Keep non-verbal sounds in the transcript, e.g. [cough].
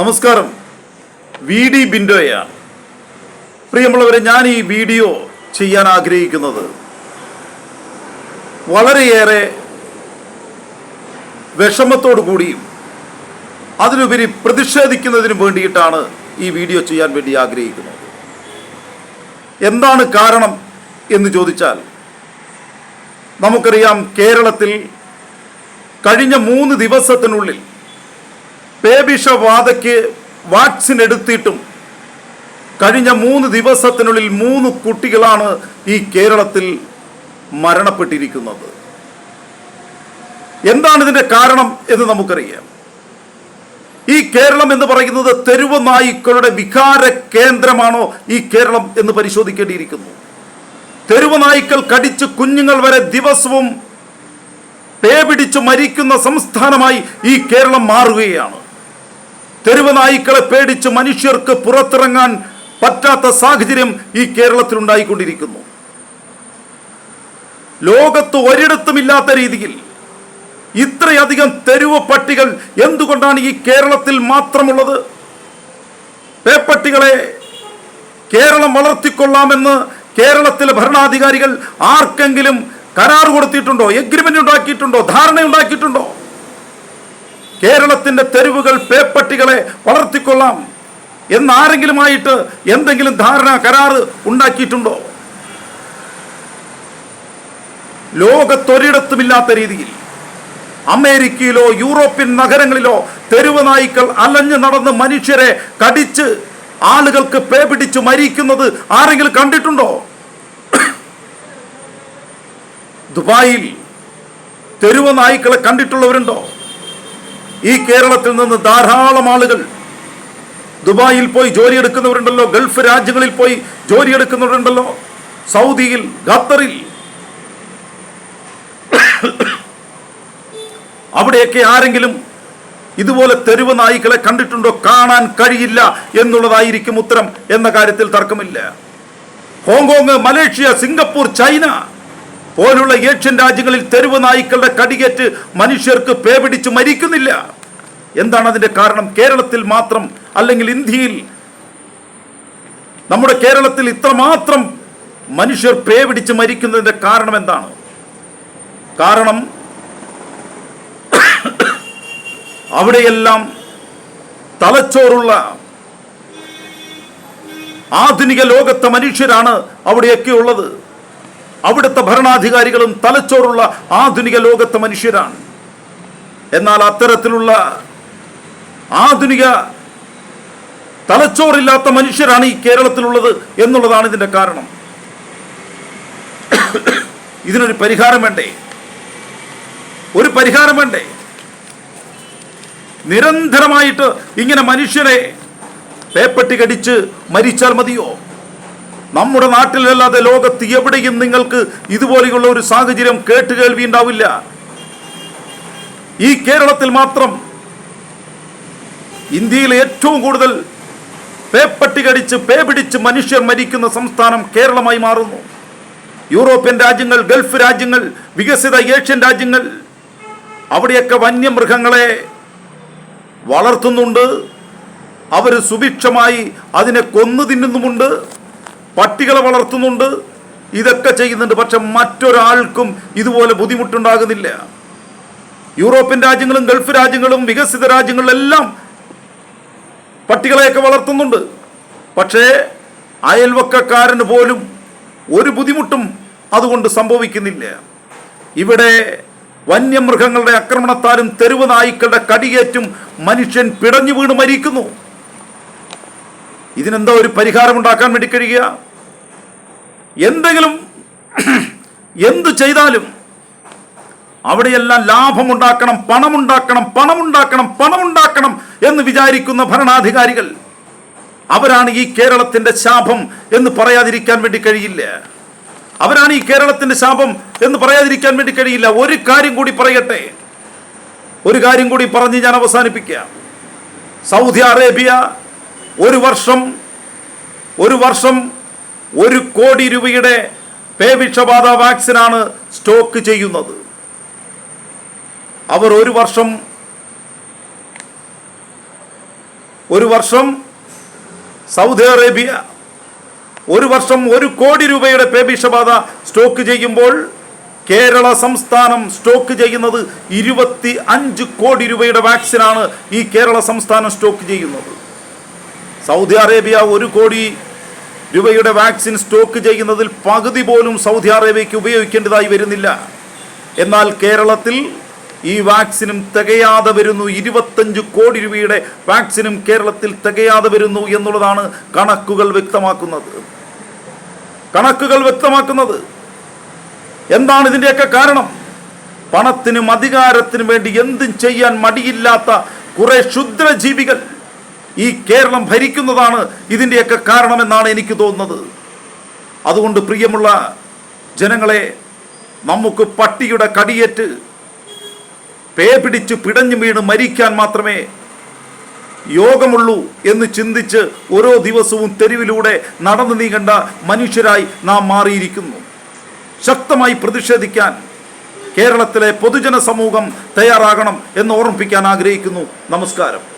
നമസ്കാരം. V D ബിൻഡോയാണ് പ്രിയമുള്ളവരെ ഞാൻ ഈ വീഡിയോ ചെയ്യാൻ ആഗ്രഹിക്കുന്നത് വളരെയേറെ വിഷമത്തോടു കൂടിയും അതിലുപരി പ്രതിഷേധിക്കുന്നതിനും വേണ്ടിയിട്ടാണ് ഈ വീഡിയോ ചെയ്യാൻ വേണ്ടി ആഗ്രഹിക്കുന്നത്. എന്താണ് കാരണം എന്ന് ചോദിച്ചാൽ നമുക്കറിയാം കേരളത്തിൽ കഴിഞ്ഞ മൂന്ന് ദിവസത്തിനുള്ളിൽ പേവിഷബാധയ്ക്ക് വാക്സിൻ എടുത്തിട്ടും കഴിഞ്ഞ മൂന്ന് ദിവസത്തിനുള്ളിൽ മൂന്ന് കുട്ടികളാണ് ഈ കേരളത്തിൽ മരണപ്പെട്ടിരിക്കുന്നത്. എന്താണ് ഇതിന്റെ കാരണം എന്ന് നമുക്കറിയാം. ഈ കേരളം എന്ന് പറയുന്നത് തെരുവ് നായ്ക്കളുടെ വികാര കേന്ദ്രമാണോ ഈ കേരളം എന്ന് പരിശോധിക്കേണ്ടിയിരിക്കുന്നു. തെരുവ് നായ്ക്കൾ കടിച്ച് കുഞ്ഞുങ്ങൾ വരെ ദിവസവും പേ പിടിച്ചു മരിക്കുന്ന സംസ്ഥാനമായി ഈ കേരളം മാറുകയാണ്. തെരുവ് നായ്ക്കളെ പേടിച്ച് മനുഷ്യർക്ക് പുറത്തിറങ്ങാൻ പറ്റാത്ത സാഹചര്യം ഈ കേരളത്തിൽ ഉണ്ടായിക്കൊണ്ടിരിക്കുന്നു ലോകത്ത് ഒരിടത്തും ഇല്ലാത്ത രീതിയിൽ ഇത്രയധികം തെരുവ് പട്ടികൾ എന്തുകൊണ്ടാണ് ഈ കേരളത്തിൽ മാത്രമുള്ളത്? പേപ്പട്ടികളെ കേരളം വളർത്തിക്കൊള്ളാമെന്ന് കേരളത്തിലെ ഭരണാധികാരികൾ ആർക്കെങ്കിലും കരാർ കൊടുത്തിട്ടുണ്ടോ? എഗ്രിമെന്റ് ഉണ്ടാക്കിയിട്ടുണ്ടോ? ധാരണ ഉണ്ടാക്കിയിട്ടുണ്ടോ കേരളത്തിന്റെ തെരുവുകൾ പേപ്പട്ടികളെ വളർത്തിക്കൊള്ളാം എന്നാരെങ്കിലുമായിട്ട് എന്തെങ്കിലും ധാരണ കരാറ് ഉണ്ടാക്കിയിട്ടുണ്ടോ? ലോകത്തൊരിടത്തുമില്ലാത്ത രീതിയിൽ അമേരിക്കയിലോ യൂറോപ്യൻ നഗരങ്ങളിലോ തെരുവ് നായ്ക്കൾ അലഞ്ഞു നടന്ന് മനുഷ്യരെ കടിച്ച് ആളുകൾക്ക് പേ പിടിച്ച് മരിക്കുന്നത് ആരെങ്കിലും കണ്ടിട്ടുണ്ടോ? ദുബായിൽ തെരുവ് നായ്ക്കളെ കണ്ടിട്ടുള്ളവരുണ്ടോ? ഈ കേരളത്തിൽ നിന്ന് ധാരാളം ആളുകൾ ദുബായിൽ പോയി ജോലി ജോലിയെടുക്കുന്നവരുണ്ടല്ലോ ഗൾഫ് രാജ്യങ്ങളിൽ പോയി ജോലി ജോലിയെടുക്കുന്നവരുണ്ടല്ലോ സൗദിയിൽ ഖത്തറിൽ. അവിടെയൊക്കെ ആരെങ്കിലും ഇതുപോലെ തെരുവ് നായ്ക്കളെ കണ്ടിട്ടുണ്ടോ? കാണാൻ കഴിയില്ല എന്നുള്ളതായിരിക്കും ഉത്തരം എന്ന കാര്യത്തിൽ തർക്കമില്ല. Hong Kong Malaysia Singapore China പോലുള്ള ഏഷ്യൻ രാജ്യങ്ങളിൽ തെരുവ് നായ്ക്കളുടെ കടിയേറ്റ് മനുഷ്യർക്ക് പേ പിടിച്ച് മരിക്കുന്നില്ല. എന്താണ് അതിന്റെ കാരണം? കേരളത്തിൽ മാത്രം അല്ലെങ്കിൽ ഇന്ത്യയിൽ? നമ്മുടെ കേരളത്തിൽ ഇത്രമാത്രം മനുഷ്യർ പേ പിടിച്ച് മരിക്കുന്നതിന്റെ കാരണം എന്താണ്? കാരണം അവിടെയെല്ലാം തലച്ചോറുള്ള ആധുനിക ലോകത്തെ മനുഷ്യരാണ് അവിടെയൊക്കെ ഉള്ളത് അവിടുത്തെ ഭരണാധികാരികളും തലച്ചോറുള്ള ആധുനിക ലോകത്തെ മനുഷ്യരാണ്. എന്നാൽ അത്തരത്തിലുള്ള ആധുനിക തലച്ചോറില്ലാത്ത മനുഷ്യരാണ് ഈ കേരളത്തിലുള്ളത് എന്നുള്ളതാണ് ഇതിന്റെ കാരണം. ഇതിനൊരു പരിഹാരം വേണ്ടേ? ഒരു പരിഹാരം വേണ്ടേ? നിരന്തരമായിട്ട് ഇങ്ങനെ മനുഷ്യരെ പേപ്പട്ടി കടിച്ച് മരിച്ചാൽ മതിയോ? നമ്മുടെ നാട്ടിലല്ലാതെ ലോകത്ത് എവിടെയും നിങ്ങൾക്ക് ഇതുപോലെയുള്ള ഒരു സാഹചര്യം കേട്ടുകേൾവി ഉണ്ടാവില്ല. ഈ കേരളത്തിൽ മാത്രം ഇന്ത്യയിൽ ഏറ്റവും കൂടുതൽ പേപ്പട്ടി കടിച്ച് പേ പിടിച്ച് മനുഷ്യർ മരിക്കുന്ന സംസ്ഥാനം കേരളമായി മാറുന്നു. യൂറോപ്യൻ രാജ്യങ്ങൾ ഗൾഫ് രാജ്യങ്ങൾ വികസിത ഏഷ്യൻ രാജ്യങ്ങൾ അവിടെയൊക്കെ വന്യമൃഗങ്ങളെ വളർത്തുന്നുണ്ട്. അവർ സുഭിക്ഷമായി അതിനെ കൊന്നു തിന്നുന്നുമുണ്ട്. പട്ടികളെ വളർത്തുന്നുണ്ട്. ഇതൊക്കെ ചെയ്യുന്നുണ്ട്. പക്ഷെ മറ്റൊരാൾക്കും ഇതുപോലെ ബുദ്ധിമുട്ടുണ്ടാകുന്നില്ല. യൂറോപ്യൻ രാജ്യങ്ങളും ഗൾഫ് രാജ്യങ്ങളും വികസിത രാജ്യങ്ങളിലെല്ലാം പട്ടികളെയൊക്കെ വളർത്തുന്നുണ്ട്. പക്ഷേ അയൽവക്കക്കാരന് പോലും ഒരു ബുദ്ധിമുട്ടും അതുകൊണ്ട് സംഭവിക്കുന്നില്ല. ഇവിടെ വന്യമൃഗങ്ങളുടെ ആക്രമണത്താലും തെരുവ് നായ്ക്കളുടെ കടിയേറ്റും മനുഷ്യൻ പിടഞ്ഞു വീണ് മരിക്കുന്നു. ഇതിനെന്താ ഒരു പരിഹാരം ഉണ്ടാക്കാൻ വേണ്ടി കഴിയുക? എന്തെങ്കിലും [clears throat] എന്തു ചെയ്താലും അവിടെയെല്ലാം ലാഭമുണ്ടാക്കണം പണമുണ്ടാക്കണം പണമുണ്ടാക്കണം പണമുണ്ടാക്കണം എന്ന് വിചാരിക്കുന്ന ഭരണാധികാരികൾ അവരാണ് ഈ കേരളത്തിന്റെ ശാപം എന്ന് പറയാതിരിക്കാൻ വേണ്ടി കഴിയില്ല. അവരാണ് ഈ കേരളത്തിന്റെ ശാപം എന്ന് പറയാതിരിക്കാൻ വേണ്ടി കഴിയില്ല. ഒരു കാര്യം കൂടി പറയട്ടെ. ഒരു കാര്യം കൂടി പറഞ്ഞ് ഞാൻ അവസാനിപ്പിക്കാം. സൗദി അറേബ്യ ഒരു വർഷം ഒരു വർഷം ഒരു കോടി രൂപയുടെ പേവിഷബാധ വാക്സിനാണ് സ്റ്റോക്ക് ചെയ്യുന്നത്. അവർ ഒരു വർഷം ഒരു വർഷം സൗദി അറേബ്യ ഒരു വർഷം ഒരു കോടി രൂപയുടെ പേവിഷബാധ സ്റ്റോക്ക് ചെയ്യുമ്പോൾ കേരള സംസ്ഥാനം സ്റ്റോക്ക് ചെയ്യുന്നത് ഇരുപത്തി അഞ്ച് കോടി രൂപയുടെ വാക്സിനാണ് ഈ കേരള സംസ്ഥാനം സ്റ്റോക്ക് ചെയ്യുന്നത്. സൗദി അറേബ്യ ഒരു കോടി രൂപയുടെ വാക്സിൻ സ്റ്റോക്ക് ചെയ്യുന്നതിൽ പകുതി പോലും സൗദി അറേബ്യയ്ക്ക് ഉപയോഗിക്കേണ്ടതായി വരുന്നില്ല. എന്നാൽ കേരളത്തിൽ ഈ വാക്സിനും തികയാതെ വരുന്നു. ഇരുപത്തഞ്ച് കോടി രൂപയുടെ വാക്സിനും കേരളത്തിൽ തികയാതെ വരുന്നു എന്നുള്ളതാണ് കണക്കുകൾ വ്യക്തമാക്കുന്നത്. കണക്കുകൾ വ്യക്തമാക്കുന്നത്. എന്താണ് ഇതിന്റെയൊക്കെ കാരണം? പണത്തിനും അധികാരത്തിനും വേണ്ടി എന്തും ചെയ്യാൻ മടിയില്ലാത്ത കുറെ ക്ഷുദ്രജീവികൾ ഈ കേരളം ഭരിക്കുന്നതാണ് ഇതിന്റെയൊക്കെ കാരണമെന്നാണ് എനിക്ക് തോന്നുന്നത്. അതുകൊണ്ട് പ്രിയമുള്ള ജനങ്ങളെ നമുക്ക് പട്ടിയുടെ കടിയേറ്റ് പേ പിടിച്ച് പിടഞ്ഞു വീണ് മരിക്കാൻ മാത്രമേ യോഗമുള്ളൂ എന്ന് ചിന്തിച്ച് ഓരോ ദിവസവും തെരുവിലൂടെ നടന്നു നീങ്ങേണ്ട മനുഷ്യരായി നാം മാറിയിരിക്കുന്നു. ശക്തമായി പ്രതിഷേധിക്കാൻ കേരളത്തിലെ പൊതുജന സമൂഹം തയ്യാറാകണം എന്ന് ഓർമ്മിപ്പിക്കാൻ ആഗ്രഹിക്കുന്നു. നമസ്കാരം.